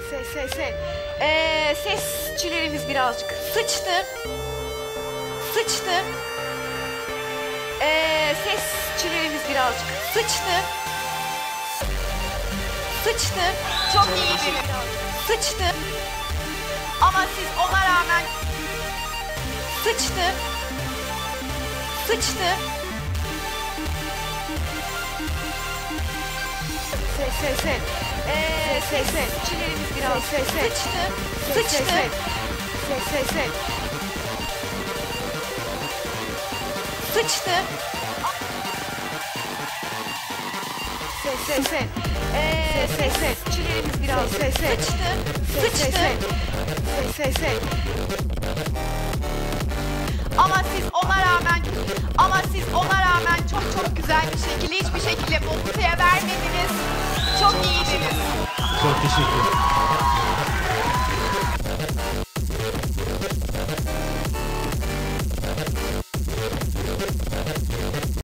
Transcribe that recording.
Ses ses ses. Ee, sesçilerimiz birazcık sıçtı. Sıçtı. Ee, sesçilerimiz birazcık sıçtı. Sıçtı. Çok iyiydiniz. Sıçtı. Ama siz ona rağmen sıçtı. Sıçtı. Ses ses ses. Ee, ses biraz ses sıçtı. Sıçtı. Ses ses ses. Sıçtı. Ses ses ses. Ee, ses sesçilerimiz biraz ses sıçtı. Sıçtı. Ses ses ses. Ama siz ona rağmen ama siz ona sí, sí.